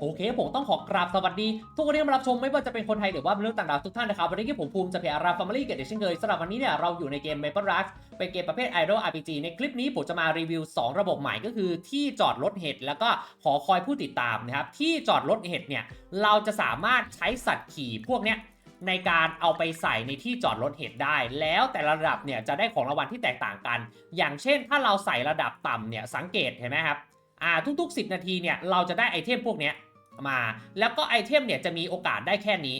โอเค ผมต้องขอกราบสวัสดี ทุกคนที่มารับชมไม่ว่าจะเป็นคนไทยหรือว่าเป็นเรื่องต่างดาวทุกท่านนะครับ วันนี้ที่ผมภูมิจะเพอาราฟาร์มลี่เกิดเช่นเคยสำหรับวันนี้เนี่ยเราอยู่ในเกม Maple r u s เป็นเกมประเภท Idol RPG ในคลิปนี้ผมจะมารีวิว 2 ระบบใหม่ก็คือที่จอดรถเห็ดแล้วก็หอคอยผู้ติดตามนะครับที่จอดรถเห็ดเนี่ยเราจะสามารถใช้สัตว์ขี่พวกเนี้ยในการเอาไปใส่ในที่จอดรถเห็ดได้ แล้วแต่ระดับเนี่ยจะได้ของรางวัลที่แตกต่างกัน อย่างเช่น ถ้าเราใส่ระดับต่ำเนี่ยสังเกตเห็นไหมครับอ่าทุกๆ 10 นาทีเนี่ยเราจะได้ไอเทมพวกเนี้ย มา แล้วก็ไอเทมเนี่ยจะมีโอกาสได้แค่นี้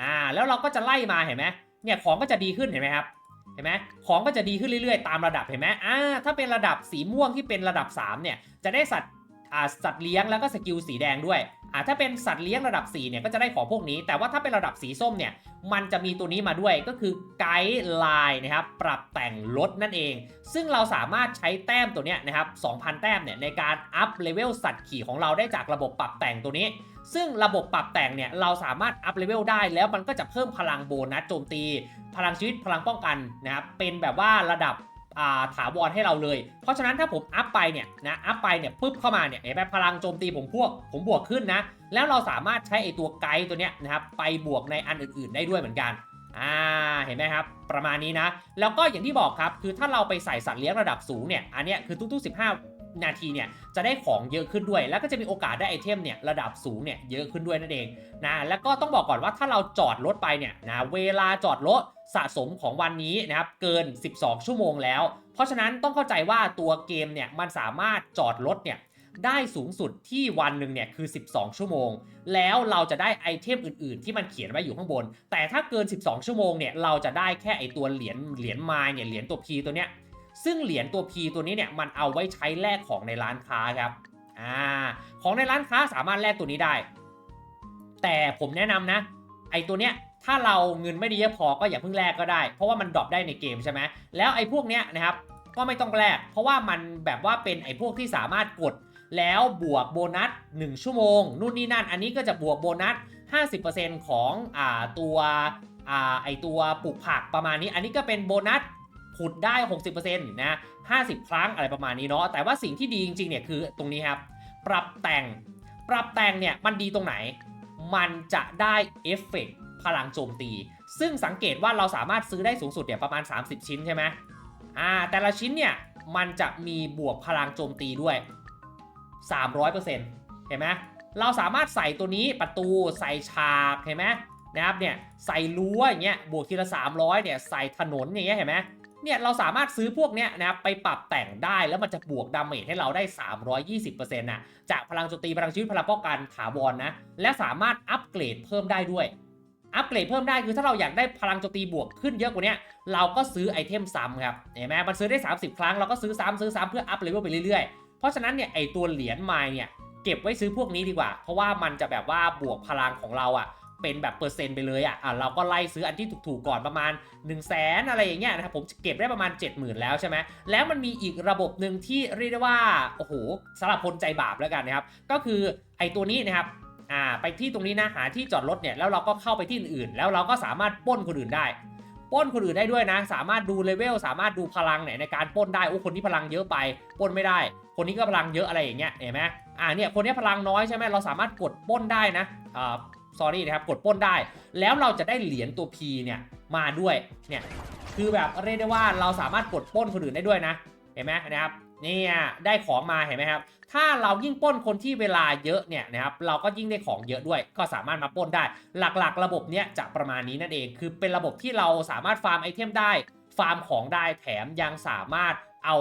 อ่าแล้วเราก็จะไล่มาเห็นไหมเนี่ยของก็จะดีขึ้นเห็นไหมครับเห็นไหมของก็จะดีขึ้นเรื่อยๆ ตามระดับเห็นไหมอ่าถ้าเป็นระดับสีม่วงที่เป็นระดับ 3 เนี่ยจะได้สัตว์อ่าสัตว์เลี้ยงแล้วก็สกิลสีแดงด้วย อ่าถ้าเป็นสัตว์เลี้ยงระดับ4เนี่ยก็จะได้ของพวกนี้ แต่ว่าถ้าเป็นระดับสีส้มเนี่ยมันจะมีตัวนี้มาด้วยก็คือไกด์ไลน์นะครับปรับแต่งรถนั่นเอง ซึ่งเราสามารถใช้แต้มตัวเนี้ยนะครับ2,000 แต้มเนี่ยในการอัพเลเวลสัตว์ขี่ของเราได้จากระบบปรับแต่งตัวนี้ ซึ่งระบบปรับแต่งเนี่ยเราสามารถอัพเลเวลได้แล้วมันก็จะเพิ่มพลังโบนัสโจมตี พลังชีวิตพลังป้องกันนะครับเป็นแบบว่าระดับ ถาวรให้เราเลย เพราะฉะนั้นถ้าผมอัพไปเนี่ยนะอัพไปเนี่ยปุ๊บเข้ามาเนี่ยเห็นไหมพลังโจมตีผมพวก ผมบวกขึ้นนะ แล้วเราสามารถใช้ไอ้ตัวไกด์ตัวเนี้ยนะครับไปบวกในอันอื่น ๆ ได้ด้วยเหมือนกันอ่าเห็นไหมครับ ประมาณนี้นะ แล้วก็อย่างที่บอกครับ คือถ้าเราไปใส่สัตว์เลี้ยงระดับสูงเนี่ยอันเนี้ยคือทุก ๆ 15 นาทีเนี่ยจะได้ของเยอะขึ้นด้วย แล้วก็จะมีโอกาสได้ไอเทมเนี่ยระดับสูงเนี่ยเยอะขึ้นด้วยนั่นเองนะแล้วก็ต้องบอกก่อนว่าถ้าเราจอดรถไปเนี่ยนะเวลาจอดรถ สะสมของวันนี้นะครับเกิน 12 ชั่วโมงแล้ว เพราะฉะนั้นต้องเข้าใจว่าตัวเกมเนี่ยมันสามารถจอดรถเนี่ยได้สูงสุดที่วันหนึ่งเนี่ยคือ 12 ชั่วโมง แล้วเราจะได้ไอเทมอื่น ๆ ที่มันเขียนไว้อยู่ข้างบน แต่ถ้าเกิน 12 ชั่วโมงเนี่ยเราจะได้แค่ไอตัวเหรียญเหรียญไม้เนี่ยเหรียญตัว P ตัวเนี้ยซึ่งเหรียญตัว P ตัวนี้เนี่ยมันเอาไว้ใช้แลกของในร้านค้าครับอ่าของในร้านค้าสามารถแลกตัวนี้ได้ แต่ผมแนะนำนะ ไอตัวเนี้ย ถ้าเราเงินไม่ด้เยอะพอก็อย่าเพิ่งแลกก็ได้ เพราะว่ามันดรอปได้ในเกมใช่ไหมแล้วไอ้พวกเนี้ยนะครับก็ไม่ต้องแลกเพราะว่ามันแบบว่าเป็นไอ้พวกที่สามารถกดแล้วบวกโบนัส 1 ชั่วโมง นู่นนี่นั่น อันนี้ก็จะบวกโบนัส 50%ของอ่าตัวอ่าไอตัวปลูกผักประมาณนี้ อันนี้ก็เป็นโบนัสขุดได้ 60%นะ50 ครั้งอะไรประมาณนี้เนาะ แต่ว่าสิ่งที่ดีจริงๆเนี่ยคือตรงนี้ครับ ปรับแต่ง ปรับแต่งเนี่ยมันดีตรงไหน มันจะได้เอฟเฟกต์ พลังโจมตี ซึ่งสังเกตว่าเราสามารถซื้อได้สูงสุดเนี่ยประมาณ 30 ชิ้นใช่ไหมอ่าแต่ละชิ้นเนี่ยมันจะมีบวกพลังโจมตีด้วย 300%เห็นไหมเราสามารถใส่ตัวนี้ประตูใส่ฉากเห็นไหมนะครับเนี่ยใส่รั้วอย่างเงี้ยบวกทีละ 300เนี่ยใส่ถนนอย่างเงี้ยเห็นไหมเนี่ยเราสามารถซื้อพวกเนี้ยนะครับไปปรับแต่งได้แล้วมันจะบวกดาเมจให้เราได้ 320%นะจากพลังโจมตีพลังชีวิตพลังป้องกันถาวรนะและสามารถอัปเกรดเพิ่มได้ด้วย อัปเกรดเพิ่มได้คือถ้าเราอยากได้พลังโจมตีบวกขึ้นเยอะกว่านี้เราก็ซื้อไอเทมซ้ำครับเห็นไหมมันซื้อได้ 30 ครั้งเราก็ซื้อซ้ำซื้อซ้ำเพื่ออัพเลเวลไปเรื่อยๆ เพราะฉะนั้นเนี่ยไอตัวเหรียญไม้เนี่ยเก็บไว้ซื้อพวกนี้ดีกว่า เพราะว่ามันจะแบบว่าบวกพลังของเราอะ่ะเป็นแบบเปอร์เซ็นต์ไปเลยอะ่ะอะเราก็ไล่ซื้ออันที่ถูกๆก่อนประมาณ 1 0 0 0 0แสนอะไรอย่างเงี้ยนะครับผมเก็บได้ประมาณ 70,000 แล้วใช่ไหมแล้วมันมีอีกระบบหนึ่งที่เรียกได้ว่าโอ้โหสำหรับคนใจบาปแล้วกันนะครับก็คือไอตัวนี้นะครับ อ่าไปที่ตรงนี้นะหาที่จอดรถเนี่ยแล้วเราก็เข้าไปที่อื่นๆ แล้วเราก็สามารถป้นคนอื่นได้ป้นคนอื่นได้ด้วยนะ สามารถดูเลเวลสามารถดูพลังเนี่ยในการป้นได้โอ้คนนี้พลังเยอะไปป้นไม่ได้ คนนี้ก็พลังเยอะอะไรอย่างเงี้ยเห็นไหมอ่าเนี่ยคนนี้พลังน้อยใช่ไหมเราสามารถกดป้นได้นะอ่า s อรี่นะครับกดป้นได้ แล้วเราจะได้เหรียญตัว P เนี่ยมาด้วยเนี่ยคือแบบเรียกได้ว่าเราสามารถกดป้นคนอื่นได้ด้วยนะเห็นไหมนะครับ เนี่ยได้ของมาเห็นไหมครับ ถ้าเรายิ่งปล้นคนที่เวลาเยอะเนี่ยนะครับเราก็ยิ่งได้ของเยอะด้วย ก็สามารถมาปล้นได้ หลักๆ ระบบเนี้ยจะประมาณนี้นั่นเอง คือเป็นระบบที่เราสามารถฟาร์มไอเทมได้ ฟาร์มของได้แถมยังสามารถเอา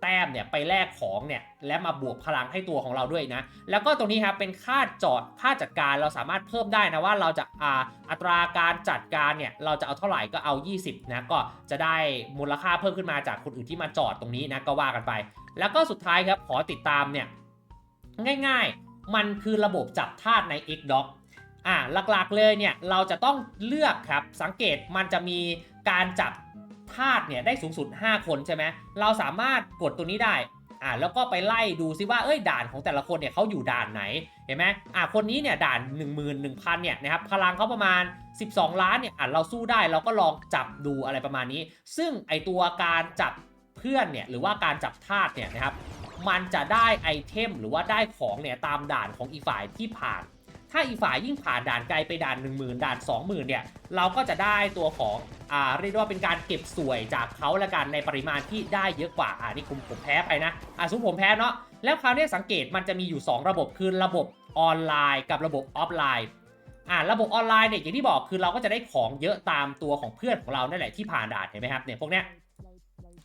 แต้มเนี่ยไปแลกของเนี่ยและมาบวกพลังให้ตัวของเราด้วยนะ แล้วก็ตรงนี้ครับเป็นค่าจอดค่าจัดการเราสามารถเพิ่มได้นะว่าเราจะอ่าอัตราการจัดการเนี่ยเราจะเอาเท่าไหร่ก็เอา 20นะก็จะได้มูลค่าเพิ่มขึ้นมาจากคนอื่นที่มาจอดตรงนี้นะก็ว่ากันไป แล้วก็สุดท้ายครับขอติดตามเนี่ยง่ายๆ มันคือระบบจับทาสใน Xdoc อ่าหลักๆเลยเนี่ยเราจะต้องเลือกครับสังเกตมันจะมีการจับ ทาสเนี่ยได้สูงสุด 5 คนใช่ไหมเราสามารถกดตัวนี้ได้อ่าแล้วก็ไปไล่ดูซิว่าเอ้ยด่านของแต่ละคนเนี่ยเขาอยู่ด่านไหนเห็นไหมอ่าคนนี้เนี่ยด่าน 1 1 0 0 0เนี่ยนะครับพลังเขาประมาณ 12 ล้านเนี่ยอ่าเราสู้ได้เราก็ลองจับดูอะไรประมาณนี้ ซึ่งไอตัวการจับเพื่อนเนี่ยหรือว่าการจับทาสเนี่ยนะครับมันจะได้ไอเทมหรือว่าได้ของเนี่ยตามด่านของอีกฝ่ายที่ผ่าน ถ้าอีฝ่ายยิ่งผ่านด่านไกลไปด่าน 1 0,000 ด่าน 20,000เนี่ยเราก็จะได้ตัวของอ่าเรียกว่าเป็นการเก็บสวยจากเขาละกันในปริมาณที่ได้เยอะกว่าอ่านี่ผมผมแพ้ไปนะอ่าสมมติผมแพ้เนาะแล้วคราวนี้สังเกตมันจะมีอยู่ 2 ระบบคือระบบออนไลน์ กับระบบออฟไลน์อ่าระบบออนไลน์เนี่ยอย่างที่บอกคือเราก็จะได้ของเยอะตามตัวของเพื่อนของเรานั่นแหละที่ผ่านด่านเห็นไหมครับเนี่ยพวกเนี้ย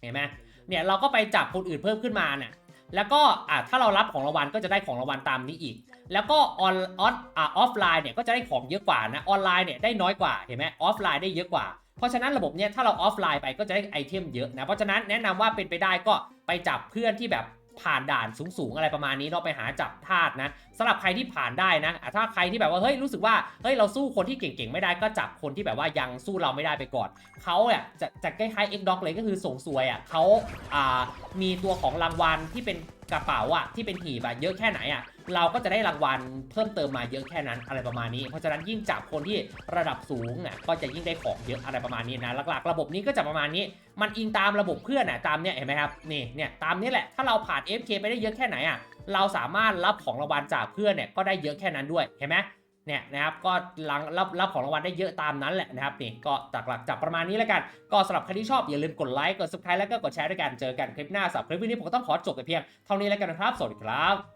เห็นไหมเนี่ยเราก็ไปจับคนอื่นเพิ่มขึ้นมาเนี่ย แล้วก็อ่าถ้าเรารับของรางวัลก็จะได้ของรางวัลตามนี้อีก แล้วก็ออนออนออฟไลน์เนี่ยก็จะได้ของเยอะกว่านะออนไลน์เนี่ยได้น้อยกว่าเห็นไหมออฟไลน์ได้เยอะกว่า เพราะฉะนั้นระบบเนี่ยถ้าเราออฟไลน์ไปก็จะได้ไอเทมเยอะนะเพราะฉะนั้นแนะนำว่าเป็นไปได้ก็ไปจับเพื่อนที่แบบ ผ่านด่านสูงๆอะไรประมาณนี้เราไปหาจับธาตุนะสำหรับใครที่ผ่านได้นะถ้าใครที่แบบว่าเฮ้ยรู้สึกว่าเฮ้ยเราสู้คนที่เก่งๆไม่ได้ก็จับคนที่แบบว่ายังสู้เราไม่ได้ไปก่อนเขาเนี่ยจะจะคล้ายๆเอ็กด็อกเลยก็คือส่งสวยอะเขาอ่ามีตัวของรางวัลที่เป็นกระเป๋าอะที่เป็นหีบอะเยอะแค่ไหนอะ เราก็จะได้รางวัลเพิ่มเติมมาเยอะแค่นั้นอะไรประมาณนี้ เพราะฉะนั้นยิ่งจับคนที่ระดับสูงน่ะก็จะยิ่งได้ของเยอะอะไรประมาณนี้นะหลักๆ ระบบนี้ก็จะประมาณนี้ มันอิงตามระบบเพื่อนน่ะตามเนี้ยเห็นไหมครับนี่เนี่ยตามนี้แหละถ้าเราผ่าน FK ไปได้เยอะแค่ไหนอะเราสามารถรับของรางวัลจากเพื่อนเนี่ยก็ได้เยอะแค่นั้นด้วยเห็นไหมเนี่ยนะครับก็หลังรับรับของรางวัลได้เยอะตามนั้นแหละนะครับนี่ก็จากหลักจับประมาณนี้แล้วกัน ก็สำหรับใครที่ชอบอย่าลืมกดไลค์กด subscribe แล้วก็กดแชร์ด้วยกันเจอกันคลิปหน้าสำหรับคลิปนี้ผมต้องขอจบไปเพียงเท่านี้แล้วกันนะครับ สวัสดีครับ